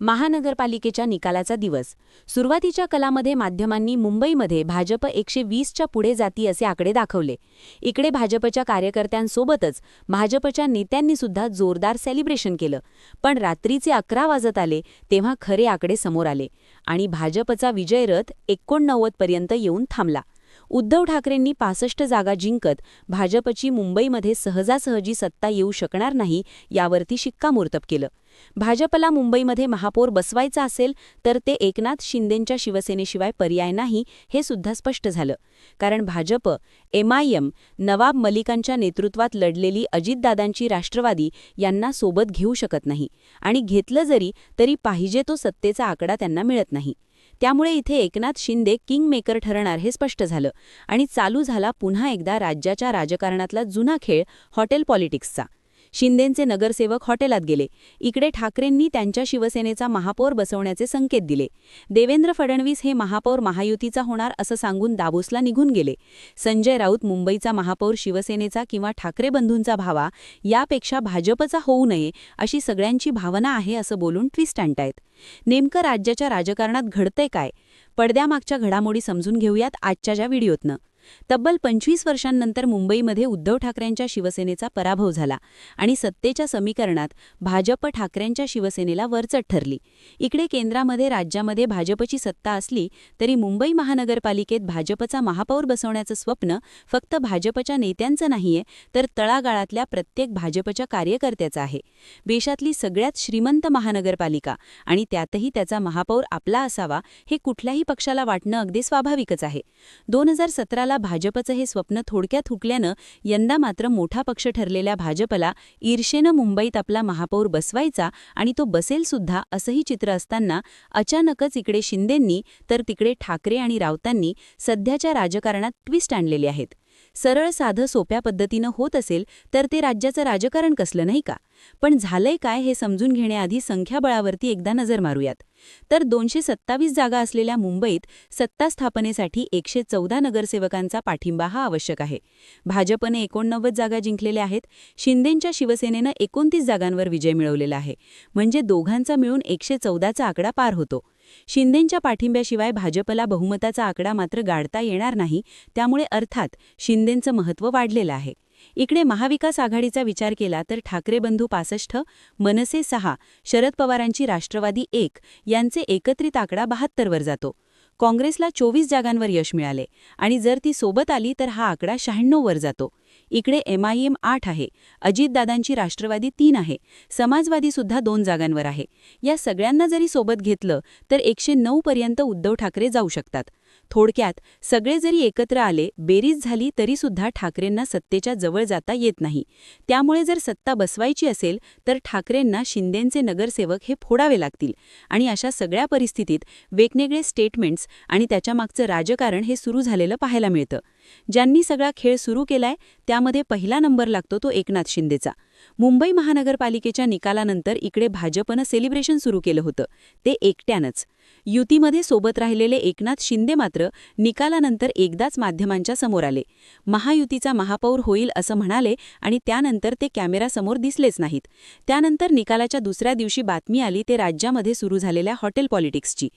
महानगरपालिकेच्या निकालाचा दिवस. सुरुवातीच्या कलामध्ये माध्यमांनी मुंबईमध्ये भाजप एकशे वीसच्या पुढे जाती असे आकडे दाखवले. इकडे भाजपच्या कार्यकर्त्यांसोबतच भाजपच्या नेत्यांनी सुद्धा जोरदार सेलिब्रेशन केलं. पण रात्रीचे अकरा वाजत आले तेव्हा खरे आकडे समोर आले आणि भाजपचा विजयरथ एकोणनव्वदपर्यंत येऊन थांबला. उद्धव ठाकरेंनी पासष्ट जागा जिंकत भाजपची मुंबईमध्ये सहजासहजी सत्ता येऊ शकणार नाही यावरती शिक्कामोर्तब केलं. भाजपला मुंबईमध्ये महापौर बसवायचा असेल तर ते एकनाथ शिंदेंच्या शिवसेनेशिवाय पर्याय नाही हे सुद्धा स्पष्ट झालं. कारण भाजप एमआयएम नवाब मलिकांच्या नेतृत्वात लढलेली अजितदादांची राष्ट्रवादी यांना सोबत घेऊ शकत नाही आणि घेतलं जरी तरी पाहिजे तो सत्तेचा आकडा त्यांना मिळत नाही. त्यामुळे इथे एकनाथ शिंदे किंगमेकर ठरणार हे स्पष्ट झालं. आणि चालू झाला पुन्हा एकदा राज्याच्या राजकारणातला जुना खेळ हॉटेल पॉलिटिक्सचा. शिंदेंचे नगरसेवक हॉटेलात गेले. इकडे ठाकरेंनी त्यांच्या शिवसेनेचा महापौर बसवण्याचे संकेत दिले. देवेंद्र फडणवीस हे महापौर महायुतीचा होणार असं सांगून दाबोसला निघून गेले. संजय राऊत मुंबईचा महापौर शिवसेनेचा किंवा ठाकरे बंधूंचा भावा यापेक्षा भाजपचा होऊ नये अशी सगळ्यांची भावना आहे असं बोलून ट्विस्ट आणतायत. नेमकं राज्याच्या राजकारणात घडतंय काय? पडद्यामागच्या घडामोडी समजून घेऊयात आजच्या ज्या व्हिडिओतनं. तब्बल पंचवीस वर्षांनंतर मुंबईमध्ये उद्धव ठाकरेंच्या शिवसेनेचा पराभव झाला आणि सत्तेच्या समीकरणात भाजप ठाकरेंच्या शिवसेनेला वरचट ठरली. इकडे केंद्रामध्ये राज्यामध्ये भाजपची सत्ता असली तरी मुंबई महानगरपालिकेत भाजपचा महापौर बसवण्याचं स्वप्न फक्त भाजपच्या नेत्यांचं नाहीये तर तळागाळातल्या प्रत्येक भाजपच्या कार्यकर्त्याचं आहे. देशातली सगळ्यात श्रीमंत महानगरपालिका आणि त्यातही त्याचा महापौर आपला असावा हे कुठल्याही पक्षाला वाटणं अगदी स्वाभाविकच आहे. दोन हजार सतराला भाजपचं हे स्वप्न थोडक्यात हुकल्यानं यंदा मात्र मोठा पक्ष ठरलेल्या भाजपला ईर्षेनं मुंबईत आपला महापौर बसवायचा आणि तो बसेल सुद्धा असंही चित्र असताना अचानकच इकडे शिंदेंनी तर तिकडे ठाकरे आणि राऊतांनी सध्याच्या राजकारणात ट्विस्ट आणलेले आहेत. सरळ साधं सोप्या पद्धतीनं होत असेल तर ते राज्याचं राजकारण कसलं नाही का? पण झालंय काय हे समजून घेण्याआधी संख्याबळावरती एकदा नजर मारूयात. तर दोनशे सत्तावीस जागा असलेल्या मुंबईत सत्ता स्थापनेसाठी एकशे चौदा नगरसेवकांचा पाठिंबा हा आवश्यक आहे. भाजपने एकोणनव्वद जागा जिंकलेल्या आहेत. शिंदेंच्या शिवसेनेनं एकोणतीस जागांवर विजय मिळवलेला आहे. म्हणजे दोघांचा मिळून एकशे चौदाचा आकडा पार होतो. शिंदेंच्या पाठिंब्याशिवाय भाजपला बहुमताचा आकडा मात्र गाडता येणार नाही त्यामुळे अर्थात शिंदेंचं महत्त्व वाढलेलं आहे. इकडे महाविकास आघाडीचा विचार केला तर ठाकरे बंधू पासष्ट मनसे सहा शरद पवारांची राष्ट्रवादी एक यांचे एकत्रित आकडा बहात्तरवर जातो. काँग्रेसला चोवीस जागांवर यश मिळाले आणि जर ती सोबत आली तर हा आकडा शहाण्णववर जातो. इकडे एमआयएम आठ आहे. अजितदादांची राष्ट्रवादी तीन आहे. समाजवादी सुद्धा दोन जागांवर आहे. या सगळ्यांना जरी सोबत घेतलं तर एकशे नऊ पर्यंत उद्धव ठाकरे जाऊ शकतात. थोडक्यात सगळे जरी एकत्र आले बेरीज झाली तरीसुद्धा ठाकरेंना सत्तेच्या जवळ जाता येत नाही. त्यामुळे जर सत्ता बसवायची असेल तर ठाकरेंना शिंदेंचे नगरसेवक हे फोडावे लागतील. आणि अशा सगळ्या परिस्थितीत वेगवेगळे स्टेटमेंट्स आणि त्याच्यामागचं राजकारण हे सुरू झालेलं पाहायला मिळतं. ज्यांनी सगळा खेळ सुरू केलाय त्यामध्ये पहिला नंबर लागतो तो एकनाथ शिंदेचा. मुंबई महानगरपालिकेच्या निकालानंतर इकडे भाजपनं सेलिब्रेशन सुरू केलं होतं. ते एकट्यानंच. युतीमध्ये सोबत राहिलेले एकनाथ शिंदे मात्र निकालानंतर एकदाच माध्यमांच्या समोर आले. महायुतीचा महापौर होईल असं म्हणाले आणि त्यानंतर ते कॅमेरासमोर दिसलेच नाहीत. त्यानंतर निकालाच्या दुसऱ्या दिवशी बातमी आली ते राज्यामध्ये सुरू झालेल्या हॉटेल पॉलिटिक्सची.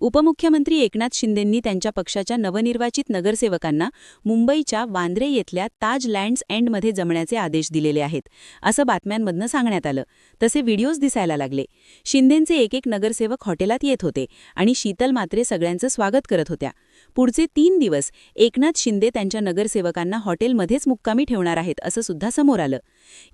उपमुख्यमंत्री एकनाथ शिंदेंनी त्यांच्या पक्षाच्या नवनिर्वाचित नगरसेवकांना मुंबईच्या वांद्रे येथल्या ताज लँड्स एंडमध्ये जमण्याचे आदेश दिलेले आहेत असं बातम्यांमधनं सांगण्यात आलं. तसे व्हिडिओज दिसायला लागले. शिंदेंचे एक एक नगरसेवक हॉटेलात येत होते आणि शीतल मात्रे सगळ्यांचं स्वागत करत होत्या. पुढचे तीन दिवस एकनाथ शिंदे त्यांच्या नगरसेवकांना हॉटेलमध्येच मुक्कामी ठेवणार आहेत असं सुद्धा समोर आलं.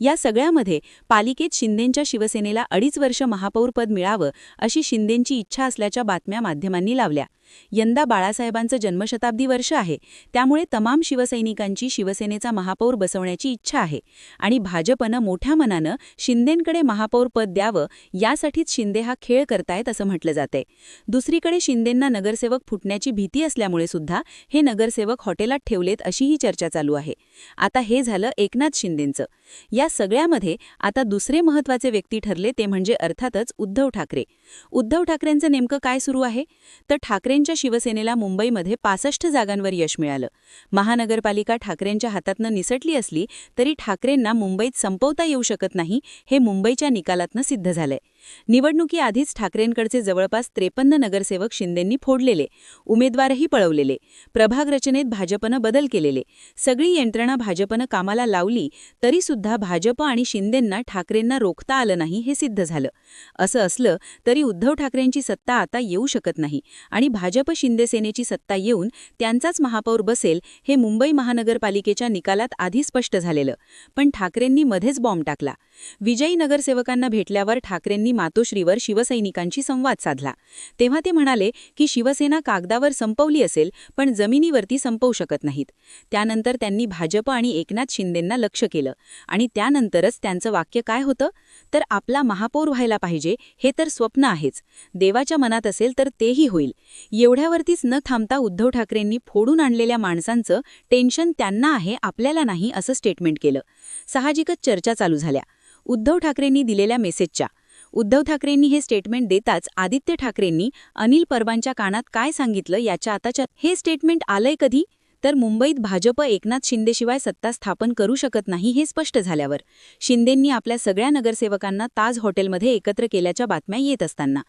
या सगळ्यामध्ये पालिकेत शिंदेंच्या शिवसेनेला अडीच वर्ष महापौरपद मिळावं अशी शिंदेंची इच्छा असल्याच्या बातम्या माध्यमांनी लावल्या. यंदा बाळासाहेबांचं जन्मशताब्दी वर्ष आहे. त्यामुळे तमाम शिवसैनिकांची शिवसेनेचा महापौर बसवण्याची इच्छा आहे. आणि भाजपनं मोठ्या मनानं शिंदेंकडे महापौर पद द्यावं यासाठीच शिंदे हा खेळ करतायत असं म्हटलं जातंय. दुसरीकडे शिंदेंना नगरसेवक फुटण्याची भीती असल्यामुळे सुद्धा हे नगरसेवक हॉटेलात ठेवलेत अशीही चर्चा चालू आहे. आता हे झालं एकनाथ शिंदेंचं. या सगळ्यामध्ये आता दुसरे महत्त्वाचे व्यक्ती ठरले ते म्हणजे अर्थातच उद्धव ठाकरे. उद्धव ठाकरेंचं नेमकं काय सुरू आहे? तर ठाकरेंच्या शिवसेनेला मुंबईमध्ये पासष्ट जागांवर यश मिळालं. महानगरपालिका ठाकरेंच्या हातातनं निसटली असली तरी ठाकरेंना मुंबईत संपवता येऊ शकत नाही हे मुंबईच्या निकालातनं सिद्ध झालंय. निवडणुकीआधीच ठाकरेंकडचे जवळपास त्रेपन्न नगरसेवक शिंदेंनी फोडलेले उमेदवारही पळवलेले. प्रभाग रचनेत भाजपनं बदल केलेले. सगळी यंत्रणा भाजपनं कामाला लावली तरीसुद्धा भाजप आणि शिंदेंना ठाकरेंना रोखता आलं नाही हे सिद्ध झालं. असं असलं तरी उद्धव ठाकरेंची सत्ता आता येऊ शकत नाही आणि भाजप शिंदेसेनेची सत्ता येऊन त्यांचाच महापौर बसेल हे मुंबई महानगरपालिकेच्या निकालात आधी स्पष्ट झालेलं. पण ठाकरेंनी मध्येच बॉम्ब टाकला. विजयी नगरसेवकांना भेटल्यावर ठाकरेंनी मातोश्रीवर शिवसैनिकांशी संवाद साधला. तेव्हा ते म्हणाले की शिवसेना कागदावर संपवली असेल पण जमिनीवरती संपवू शकत नाहीत. त्यानंतर त्यांनी भाजप आणि एकनाथ शिंदेंना लक्ष केलं. आणि त्यानंतरच त्यांचं वाक्य काय होतं? तर आपला महापौर व्हायला पाहिजे हे तर स्वप्न आहेच. देवाच्या मनात असेल तर तेही होईल. एवढ्यावरतीच न थांबता उद्धव ठाकरेंनी फोडून आणलेल्या माणसांचं टेन्शन त्यांना आहे आपल्याला नाही असं स्टेटमेंट केलं. साहजिकच चर्चा चालू झाल्या. उद्धव ठाकरेंनी दिलेल्या मेसेजच्या उद्धव ठाकरेंनी हे स्टेटमेंट देताच आदित्य ठाकरेंनी अनिल परबांच्या कानात काय सांगितलं याच्या आताच्या हे स्टेटमेंट आलंय कधी? तर मुंबईत भाजप एकनाथ शिंदेशिवाय सत्ता स्थापन करू शकत नाही हे स्पष्ट झाल्यावर. शिंदेंनी आपल्या सगळ्या नगरसेवकांना ताज हॉटेलमध्ये एकत्र केल्याच्या बातम्या येत असताना.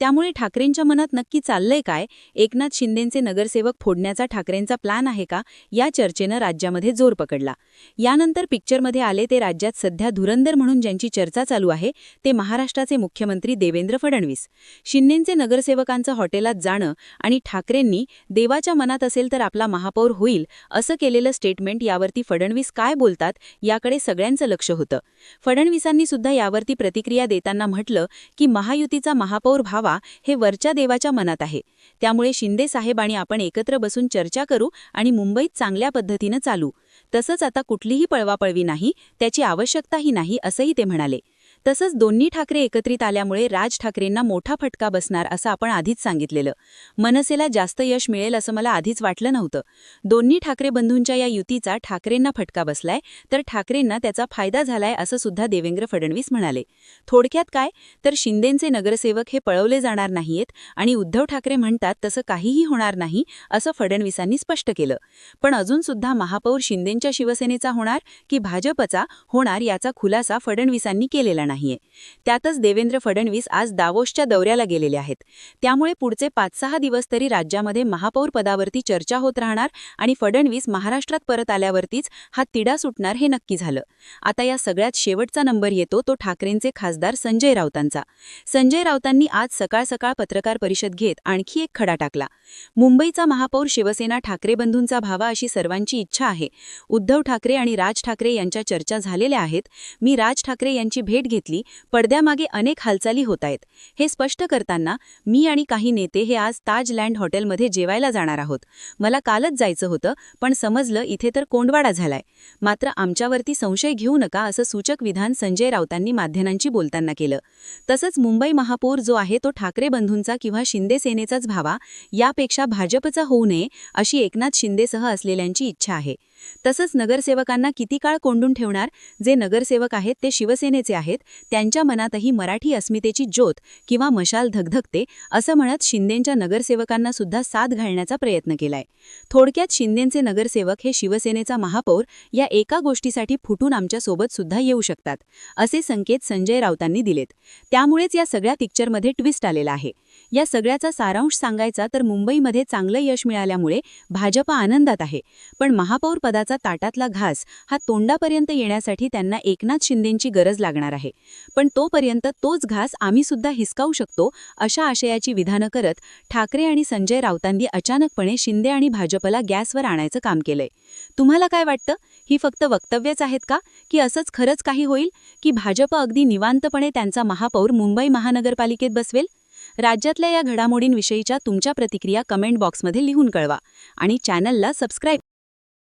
त्यामुळे ठाकरेंच्या मनात नक्की चाललंय काय? एकनाथ शिंदेंचे नगरसेवक फोडण्याचा ठाकरेंचा प्लॅन आहे का? या चर्चेनं राज्यामध्ये जोर पकडला. यानंतर पिक्चरमध्ये आले ते राज्यात सध्या धुरंदर म्हणून ज्यांची चर्चा चालू आहे ते महाराष्ट्राचे मुख्यमंत्री देवेंद्र फडणवीस. शिंदेंचे नगरसेवकांचं हॉटेलात जाणं आणि ठाकरेंनी देवाच्या मनात असेल तर आपला महापौर होईल असं केलेलं स्टेटमेंट यावरती फडणवीस काय बोलतात याकडे सगळ्यांचं लक्ष होतं. फडणवीसांनी सुद्धा यावरती प्रतिक्रिया देताना म्हटलं की महायुतीचा महापौर व्हावा हे वरच्या देवाच्या मनात आहे. त्यामुळे शिंदे साहेब आणि आपण एकत्र बसून चर्चा करू आणि मुंबईत चांगल्या पद्धतीनं चालू. तसंच आता कुठलीही पळवापळवी नाही त्याची आवश्यकताही नाही असंही ते म्हणाले. तसंच दोन्ही ठाकरे एकत्रित आल्यामुळे राज ठाकरेंना मोठा फटका बसणार असं आपण आधीच सांगितलेलं. मनसेला जास्त यश मिळेल असं मला आधीच वाटलं नव्हतं. दोन्ही ठाकरे बंधूंच्या या युतीचा ठाकरेंना फटका बसलाय तर ठाकरेंना त्याचा फायदा झालाय असं सुद्धा देवेंद्र फडणवीस म्हणाले. थोडक्यात काय? तर शिंदेंचे नगरसेवक हे पळवले जाणार नाहीयेत आणि उद्धव ठाकरे म्हणतात तसं काहीही होणार नाही असं फडणवीसांनी स्पष्ट केलं. पण अजून सुद्धा महापौर शिंदेंच्या शिवसेनेचा होणार की भाजपचा होणार याचा खुलासा फडणवीसांनी केलेला नाहीये. त्यातच देवेंद्र फडणवीस आज दावोसच्या दौऱ्याला गेलेले आहेत. त्यामुळे पुढचे पाच सहा दिवस तरी राज्यामध्ये महापौर पदावरती चर्चा होत राहणार आणि फडणवीस महाराष्ट्रात परत आल्यावरतीच हा तिढा सुटणार हे नक्की झालं. आता या सगळ्यात शेवटचा नंबर येतो तो ठाकरेंचे खासदार संजय राऊतांचा. संजय राऊतांनी आज सकाळ सकाळ पत्रकार परिषद घेत आणखी एक खडा टाकला. मुंबईचा महापौर शिवसेना ठाकरे बंधूंचा भावा अशी सर्वांची इच्छा आहे. उद्धव ठाकरे आणि राज ठाकरे यांच्या चर्चा झालेल्या आहेत. मी राज ठाकरे यांची भेट घेतली पडद्यामागे अनेक हालचाली होत आहेत हे स्पष्ट करताना मी आणि काही नेते हे आज ताज लँड हॉटेलमध्ये जेवायला जाणार आहोत. मला कालच जायचं होतं पण समजलं इथे तर कोंडवाडा झालाय. मात्र आमच्यावरती संशय घेऊ नका असं सूचक विधान संजय राऊतांनी माध्यमांशी बोलताना केलं. तसंच मुंबई महापौर जो आहे तो ठाकरे बंधूंचा किंवा शिंदे सेनेचाच भावा यापेक्षा भाजपचा होऊ नये अशी एकनाथ शिंदेसह असलेल्यांची इच्छा आहे. तसंच नगरसेवकांना किती काळ कोंडून ठेवणार? जे नगरसेवक आहेत ते शिवसेनेचे आहेत. त्यांच्या मनातही मराठी अस्मितेची ज्योत किंवा मशाल धगधगते असं म्हणत शिंदेंच्या नगरसेवकांना सुद्धा साथ घालण्याचा प्रयत्न केलाय. थोडक्यात शिंदेंचे नगरसेवक हे शिवसेनेचा महापौर या एका गोष्टीसाठी फुटून आमच्यासोबत सुद्धा येऊ शकतात असे संकेत संजय राऊतांनी दिलेत. त्यामुळेच या सगळ्या पिक्चरमध्ये ट्विस्ट आलेला आहे. या सगळ्याचा सारांश सांगायचा तर मुंबईमध्ये चांगलं यश मिळाल्यामुळे भाजप आनंदात आहे. पण महापौर पदाचा ताटातला घास हा तोंडापर्यंत येण्यासाठी त्यांना एकनाथ शिंदेंची गरज लागणार आहे. पण तोपर्यंत तोच घास आम्ही सुद्धा हिसकावू शकतो अशा आशयाची विधानं करत ठाकरे आणि संजय राऊतांनी अचानकपणे शिंदे आणि भाजपला गॅसवर आणायचं काम केलंय. तुम्हाला काय वाटतं? ही फक्त वक्तव्यच आहेत का? की असंच खरंच काही होईल? की भाजप अगदी निवांतपणे त्यांचा महापौर मुंबई महानगरपालिकेत बसवेल? राज्यातल्या या घडामोडींविषयीच्या तुमच्या प्रतिक्रिया कमेंट बॉक्समध्ये लिहून कळवा आणि चॅनलला सबस्क्राईब